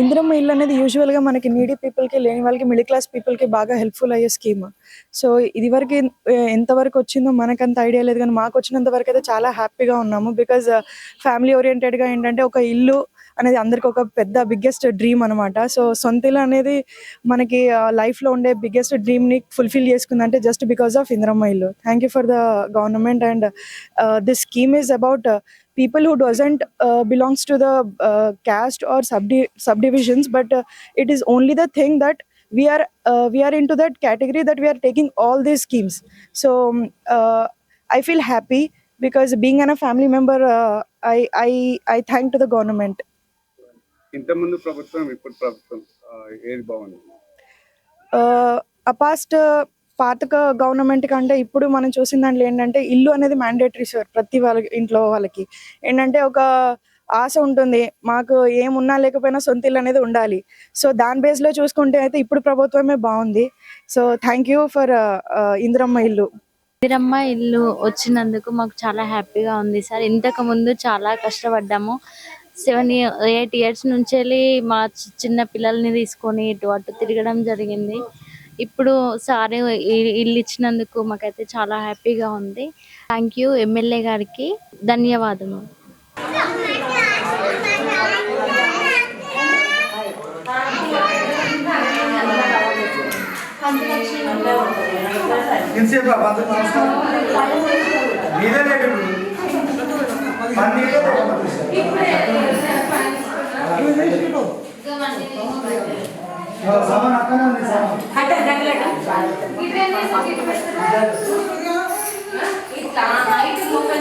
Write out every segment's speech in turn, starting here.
ఇందిరమ్మ ఇల్లు అనేది యూజువల్గా మనకి నీడీ పీపుల్కి లేని వాళ్ళకి మిడిల్ క్లాస్ పీపుల్కి బాగా హెల్ప్ఫుల్ అయ్యే స్కీమ్ సో ఇది వరకు ఎంతవరకు వచ్చిందో మనకంత ఐడియా లేదు కానీ మాకు వచ్చినంత వరకు అయితే చాలా హ్యాపీగా ఉన్నాము బికాజ్ ఫ్యామిలీ ఓరియంటెడ్గా ఏంటంటే ఒక ఇల్లు అనేది అందరికి ఒక పెద్ద బిగ్గెస్ట్ డ్రీమ్ అనమాట సో సొంత ఇల్లు అనేది మనకి లైఫ్లో ఉండే బిగ్గెస్ట్ డ్రీమ్ని ఫుల్ఫిల్ చేసుకుందంటే జస్ట్ బికాస్ ఆఫ్ ఇందిరమ్మ ఇల్లు thank you for the government and this scheme is about people who doesn't uh, belongs to the uh, caste or subdi- subdivisions but uh, it is only the thing that we are uh, we are into that category that we are taking all these schemes so um, uh, i feel happy because being an, a family member uh, i i i thank to the government ఇంతకుముందు ప్రభుత్వం ఇప్పుడు ప్రభుత్వం ఏది బాగుంది? uh, ఆ past పాతక government కంటే ఇప్పుడు మనం చూసిన దాంట్లో ఏంటంటే ఇల్లు అనేది మ్యాండేటరీ సార్ ప్రతి వాళ్ళకి ఇంట్లో వాళ్ళకి. ఏంటంటే ఒక ఆశ ఉంటుంది మాకు ఏమున్నా లేకపోయినా సొంత ఇల్లు అనేది ఉండాలి. సో దాని బేస్లో చూసుకుంటే అయితే ఇప్పుడు ప్రభుత్వమే బాగుంది. So thank you for Indiramma ఇల్లు. ఇందిరమ్మ ఇల్లు వచ్చినందుకు మాకు చాలా హ్యాపీగా ఉంది సార్ ఇంతకు ముందు చాలా కష్టపడ్డాము. సెవెన్ ఎయిట్ ఇయర్స్ నుంచి వెళ్ళి మా చిన్న పిల్లల్ని తీసుకొని ఇటు అటు తిరగడం జరిగింది. ఇప్పుడు సార్ ఇల్లు ఇచ్చినందుకు మాకైతే చాలా హ్యాపీగా ఉంది. థ్యాంక్ యూ ఎమ్మెల్యే గారికి. ధన్యవాదము. నమస్కారం మీదే లేదు మన నీళ్ళే సామాన్ అక్కనే ఉంది సామాన్. ఏ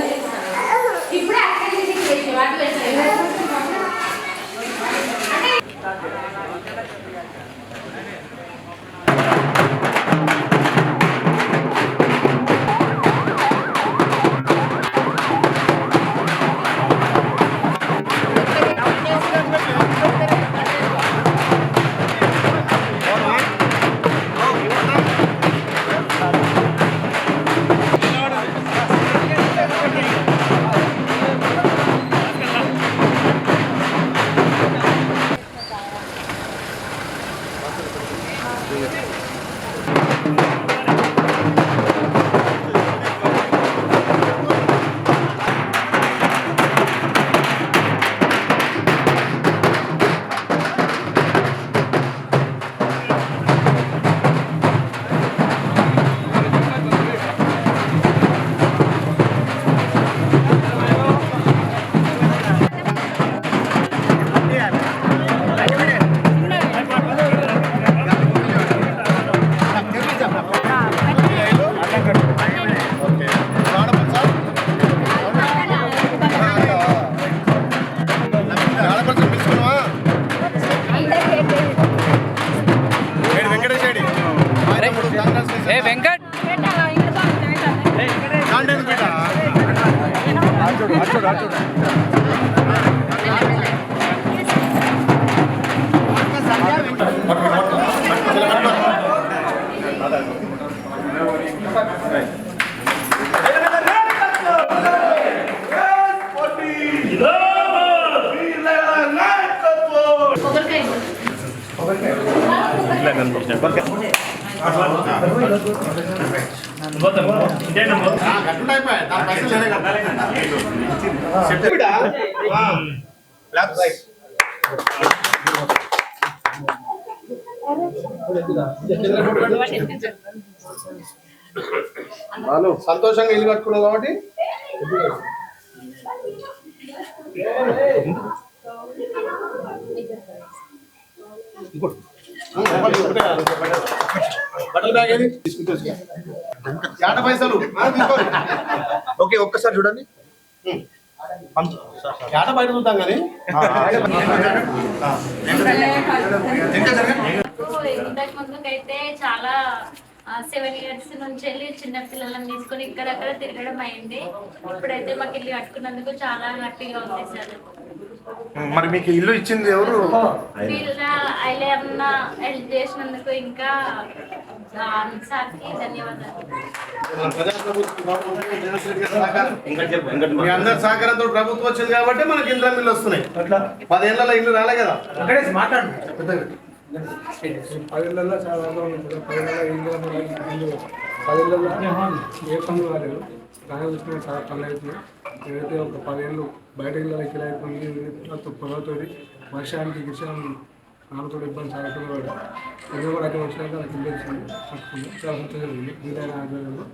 Okay. వాళ్ళు సంతోషంగా ఇల్లు కట్టుకున్నావు కాబట్టి? బట్టల బ్యాగ్ ఏది? తీసుకుంటే యాట పైసలు. ఓకే ఒక్కసారి చూడండి. యాట బయట చూద్దాం కానీ? ఇంతకు ముందుకైతే చాలా సెవెన్ ఇయర్స్ నుంచి వెళ్ళి చిన్న పిల్లలను తీసుకొని ఇక్కడక్కడ తిరగడం అయింది. ఇప్పుడైతే మాకు ఇల్లు కట్టుకున్నందుకు చాలా హ్యాపీగా ఉంది సార్. మరి మీకు ఇల్లు ఇచ్చింది ఎవరు? అన్న హెల్ప్ చేసినందుకు ఇంకా. మీ అందరి సహకారంతో ప్రభుత్వం వచ్చింది కాబట్టి మనకి ఇంద్ర మిల్లు వస్తున్నాయి. పదేళ్ళలో ఇల్లు రాలే కదా? మాట్లాడు. పదేళ్ళల్లో చాలా ఆందోళన ఉంది పదేళ్ళలో ఇల్లు ఇల్లు పదేళ్ళల్లో ఏ పనులు కాలేదు. దృష్టిలో చాలా పనులు అవుతున్నాయి. ఏదైతే ఒక పదేళ్ళు బయట ఇళ్ళకి కిరాయి అయిపోయి పొగతో వర్షానికి నాన్నతో ఇబ్బంది చాలా ఇబ్బంది పడ్డా ఇల్లు కూడా అయితే వచ్చినాక నాకు పట్టుకుంది చాలా సంతోషం ఉంది. మిగతా ఆధ్వర్యంలో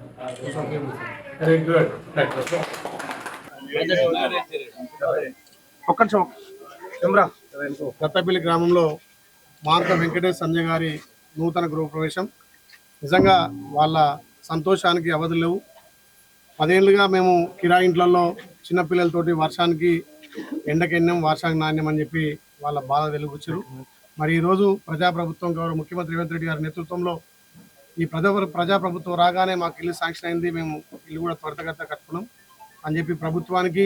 సంతోషం వెరీ గుడ్ ఒక్క నిమిషం. గ్రామంలో మార్క వెంకటేష్ సంజయ్ గారి నూతన గృహప్రవేశం. నిజంగా వాళ్ళ సంతోషానికి అవధులు లేవు. పదేళ్ళుగా మేము కిరా ఇంట్లలో చిన్నపిల్లలతోటి వర్షానికి ఎండకెన్నం వర్షానికి నాణ్యం అని చెప్పి వాళ్ళ బాధ వెలుగుచ్చారు. మరి ఈరోజు ప్రజాప్రభుత్వం గౌరవ ముఖ్యమంత్రి రేవంత్ రెడ్డి గారి నేతృత్వంలో ఈ ప్రజా ప్రజాప్రభుత్వం రాగానే మాకు ఇల్లు శాంక్షన్ అయింది. మేము ఇల్లు కూడా త్వరితగత కట్టుకున్నాం అని చెప్పి ప్రభుత్వానికి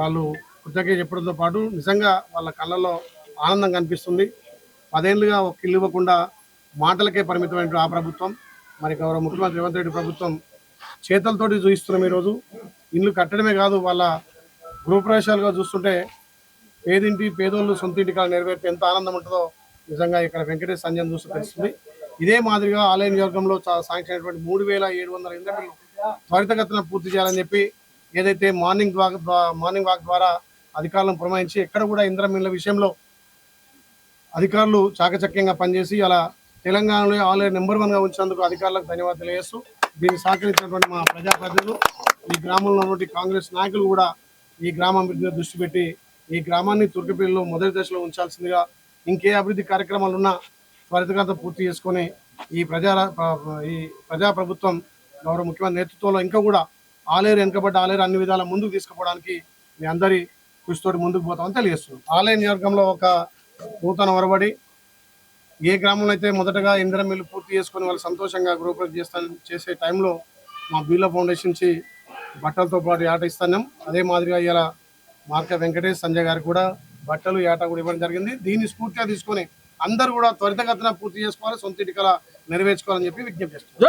వాళ్ళు కృతజ్ఞత చెప్పడంతో పాటు నిజంగా వాళ్ళ కళ్ళలో ఆనందం కనిపిస్తుంది. పదేళ్ళుగా ఒక ఇల్లు ఇవ్వకుండా మాటలకే పరిమితమైన ఆ ప్రభుత్వం మరి గౌరవ ముఖ్యమంత్రి రేవంత్ రెడ్డి ప్రభుత్వం చేతలతోటి చూపిస్తున్నాం ఈరోజు ఇల్లు కట్టడమే కాదు వాళ్ళ గృహప్రవేశాలుగా చూస్తుంటే పేదింటి పేదోళ్ళు సొంత ఇంటి కాడ నెరవేర్తే ఎంత ఆనందం ఉంటుందో నిజంగా ఇక్కడ వెంకటేష్ సంజయ్ చూస్తే తెలుస్తుంది. ఇదే మాదిరిగా ఆలయ నియోజకంలో శాంక్షన్ సాంక్షన్ అయినటువంటి మూడు వేల ఏడు వందల ఇంధనలు త్వరితగతిన పూర్తి చేయాలని చెప్పి ఏదైతే మార్నింగ్ వాక్ మార్నింగ్ వాక్ ద్వారా అధికారులను పురమాయించి ఎక్కడ కూడా ఇంద్రమిల్ల విషయంలో అధికారులు చాకచక్యంగా పనిచేసి అలా తెలంగాణలో ఆల్రెడీ నెంబర్ వన్గా ఉంచినందుకు అధికారులకు ధన్యవాదాలు తెలియజేస్తూ దీన్ని సహకరించినటువంటి మా ప్రజాప్రతినిధులు ఈ గ్రామంలో ఉన్నటువంటి కాంగ్రెస్ నాయకులు కూడా ఈ గ్రామం మీద దృష్టి పెట్టి ఈ గ్రామాన్ని తుర్కపల్లిలో మొదటి దశలో ఉంచాల్సిందిగా ఇంకే అభివృద్ధి కార్యక్రమాలు ఉన్నా త్వరితగత పూర్తి చేసుకొని ఈ ప్రజా ఈ ప్రజాప్రభుత్వం గౌరవ ముఖ్యమంత్రి నేతృత్వంలో ఇంకా కూడా ఆలేరు వెనుకబడ్డ ఆలేరు అన్ని విధాల ముందుకు తీసుకుపోవడానికి మీ అందరి కృషితోటి ముందుకు పోతామని తెలియజేస్తున్నాం. ఆలయ నియోజకంలో ఒక నూతన ఒరబడి ఏ గ్రామంలో అయితే మొదటగా ఇందిరం మిల్లు పూర్తి చేసుకొని వాళ్ళు సంతోషంగా గృహప్రవేశం చేస్తాను చేసే టైంలో మా బీలా ఫౌండేషన్ నుంచి బట్టలతో పాటు ఆట ఇస్తున్నాం. అదే మాదిరిగా ఇలా మార్క వెంకటేష్ సంజయ్ గారు కూడా బట్టలు ఏట కూడా ఇవ్వడం జరిగింది. దీన్ని స్ఫూర్తిగా తీసుకొని అందరూ కూడా త్వరితగతిన పూర్తి చేసుకోవాలి సొంత ఇటుకల నెరవేర్చుకోవాలని చెప్పి విజ్ఞప్తి చేస్తున్నారు